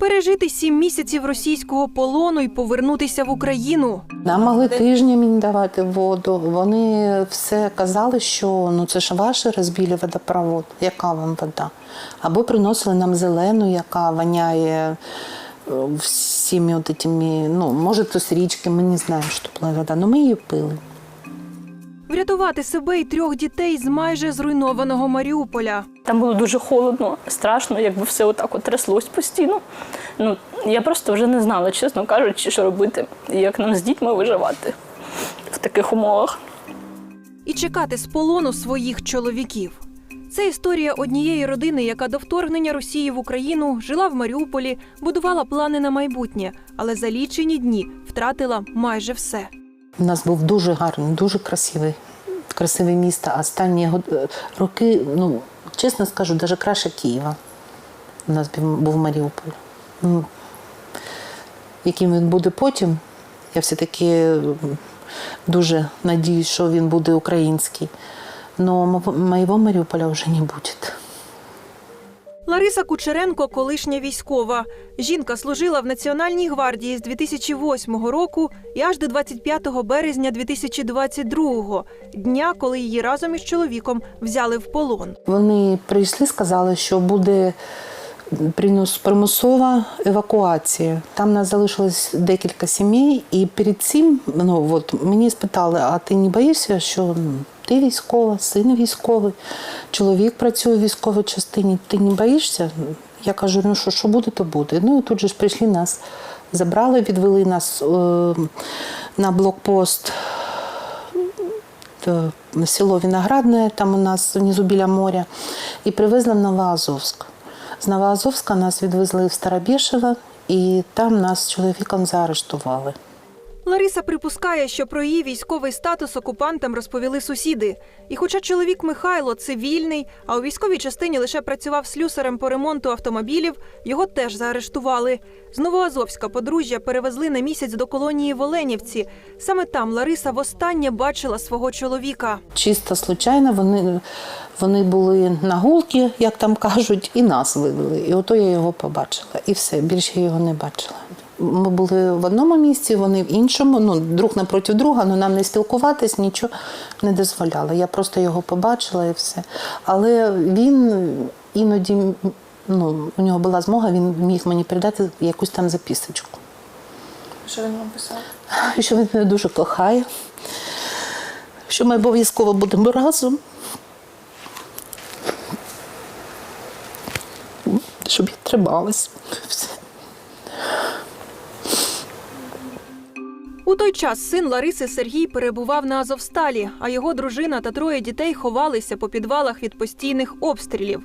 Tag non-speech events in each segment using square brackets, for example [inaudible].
Пережити сім місяців російського полону і повернутися в Україну. Нам могли тижні мені давати воду. Вони все казали, що ну це ж ваше розбілі водопровод, яка вам вода. Або приносили нам зелену, яка воняє е, всіми от этими, ну, може, то з річки, ми не знаємо, що була вода, але ми її пили. Врятувати себе і трьох дітей з майже зруйнованого Маріуполя. Там було дуже холодно, страшно, якби все отак от тряслось постійно. Ну, я просто вже не знала, чесно кажучи, що робити, і як нам з дітьми виживати в таких умовах. і чекати з полону своїх чоловіків. Це історія однієї родини, яка до вторгнення Росії в Україну жила в Маріуполі, будувала плани на майбутнє, але за лічені дні втратила майже все. У нас був дуже гарний, дуже красивий, красиве місто. А Останні е, роки, ну, чесно скажу, навіть краще Києва. У нас був- Маріуполь. Ну, яким він буде потім, я все-таки дуже надіюсь, що він буде український. Но мо- моєго Маріуполя вже не буде. Лариса Кучеренко, колишня військова. Жінка служила в Національній гвардії з 2008 року і аж до 25 березня 2022 дня, коли її разом із чоловіком взяли в полон. Вони прийшли, сказали, що буде примусова евакуація. Там нас залишилось декілька сімей, і перед цим ну, от, мені спитали: а ти не боїшся, що ну, ти військова, син військовий, чоловік працює в військовій частині, ти не боїшся? Я кажу, ну що, що буде, то буде. Ну і тут же ж прийшли нас, забрали, відвели нас е, на блокпост Т- село Виноградне, там у нас внизу біля моря, і привезли в Новоазовськ. З Новоазовська нас відвезли в Старобєшево, і там нас з чоловіком заарештували. Лариса припускає, що про її військовий статус окупантам розповіли сусіди. І хоча чоловік Михайло цивільний, а у військовій частині лише працював слюсарем по ремонту автомобілів, його теж заарештували. З Новоазовська подружжя перевезли на місяць до колонії в Оленівці. Саме там Лариса востаннє бачила свого чоловіка. Чисто случайно вони, вони були на гулки, як там кажуть, і нас вивели. І ото я його побачила. І все, більше його не бачила. Ми були в одному місці, вони в іншому, ну, друг напроти друга, але нам не спілкуватись, нічого не дозволяло. Я просто його побачила і все. Але він іноді, ну, у нього була змога, він міг мені передати якусь там записочку. Що він вам писав? [laughs] Що він мене дуже кохає, що ми обов'язково будемо разом. Щоб я трималась. У той час син Лариси Сергій перебував на Азовсталі, а його дружина та троє дітей ховалися по підвалах від постійних обстрілів.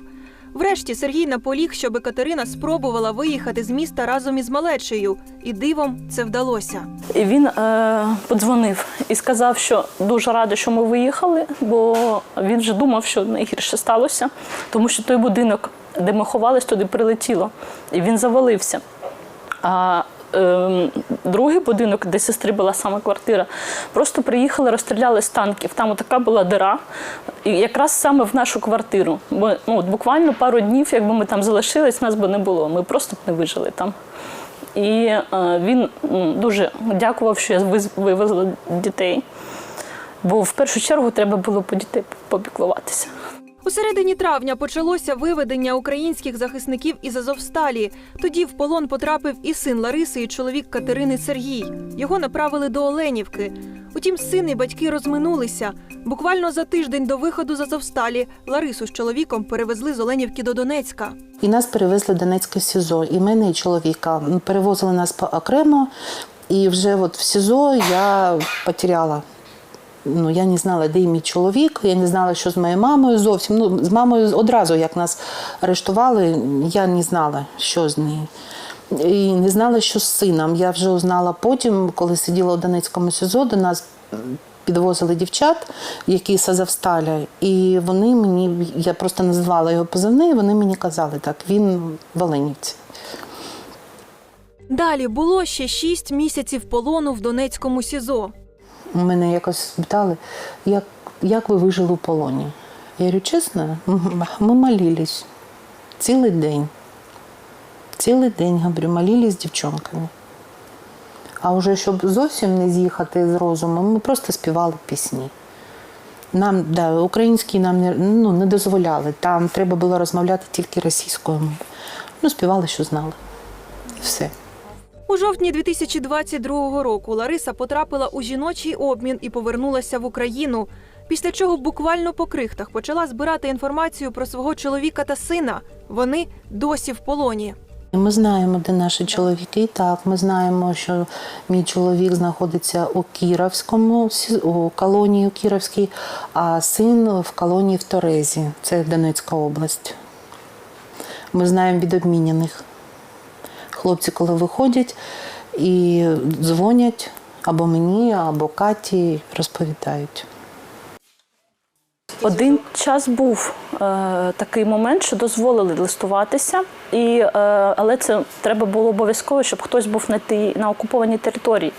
Врешті Сергій наполіг, щоби Катерина спробувала виїхати з міста разом із малечею, і дивом це вдалося. І він е, подзвонив і сказав, що дуже радий, що ми виїхали, бо він вже думав, що найгірше сталося, тому що той будинок, де ми ховались, туди прилетіло, і він завалився. А другий будинок, де сестри була саме квартира, просто приїхали, розстріляли з танків. Там така була дира, і якраз саме в нашу квартиру. Бо ну, от буквально пару днів, якби ми там залишились, нас би не було. Ми просто б не вижили там. І е, він дуже дякував, що я вивезла дітей. Бо в першу чергу треба було по дітей попіклуватися. У середині травня почалося виведення українських захисників із Азовсталі. Тоді в полон потрапив і син Лариси, і чоловік Катерини Сергій. Його направили до Оленівки. Утім, син і батьки розминулися. Буквально за тиждень до виходу з Азовсталі Ларису з чоловіком перевезли з Оленівки до Донецька. І нас перевезли в Донецьке СІЗО. І мене, і чоловіка перевозили нас окремо. І вже от в СІЗО я потеряла. Ну, я не знала, де мій чоловік, я не знала, що з моєю мамою зовсім. Ну, з мамою одразу, як нас арештували, я не знала, що з нею. І не знала, що з сином. Я вже узнала потім, коли сиділа у Донецькому СІЗО, до нас підвозили дівчат, які з Азовсталя, і вони мені, я просто назвала його позивний, вони мені казали, так, він Оленівці. Далі було ще шість місяців полону в Донецькому СІЗО. Мене якось спитали, як, як ви вижили у полоні? Я говорю, чесно, ми молились цілий день. Цілий день говорю, молились з дівчонками. А вже щоб зовсім не з'їхати з розуму, ми просто співали пісні. Нам да, українські нам не, ну, не дозволяли. Там треба було розмовляти тільки російською мовою. Ну, співали, що знали. І все. У жовтні 2022 року Лариса потрапила у жіночий обмін і повернулася в Україну. Після чого буквально по крихтах почала збирати інформацію про свого чоловіка та сина. Вони досі в полоні. Ми знаємо, де наші чоловіки. Так, ми знаємо, що мій чоловік знаходиться у Кіровському, у колонії у Кіровській, а син в колонії в Торезі, це Донецька область. Ми знаємо від обміняних. Хлопці, коли виходять і дзвонять або мені, або Каті, розповідають. Один час був такий момент, що дозволили листуватися, і, е, але це треба було обов'язково, щоб хтось був на тій на окупованій території.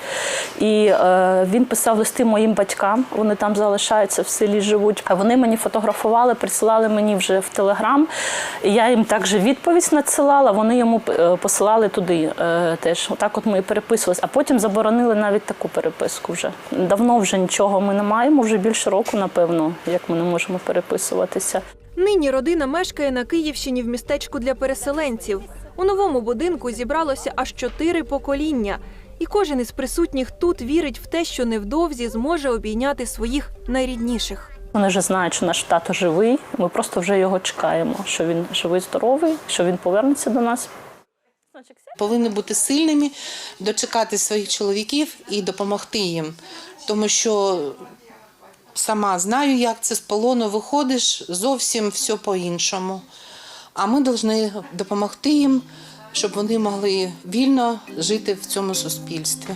І е, він писав листи моїм батькам. Вони там залишаються в селі, живуть. А вони мені фотографували, присилали мені вже в телеграм. І я їм також відповідь надсилала. Вони йому е, посилали туди е, теж. Отак, от ми і переписувалися. А потім заборонили навіть таку переписку. Вже давно вже нічого ми не маємо. Вже більше року, напевно, як ми не можемо переписуватися. Нині родина мешкає на Київщині в містечку для переселенців. У новому будинку зібралося аж чотири покоління, і кожен із присутніх тут вірить в те, що невдовзі зможе обійняти своїх найрідніших. Вони вже знають, що наш тато живий. Ми просто вже його чекаємо, що він живий, здоровий, що він повернеться до нас. повинні бути сильними, дочекати своїх чоловіків і допомогти їм. Тому що сама знаю, як це з полону виходиш, зовсім все по-іншому. А ми повинні допомогти їм, щоб вони могли вільно жити в цьому суспільстві.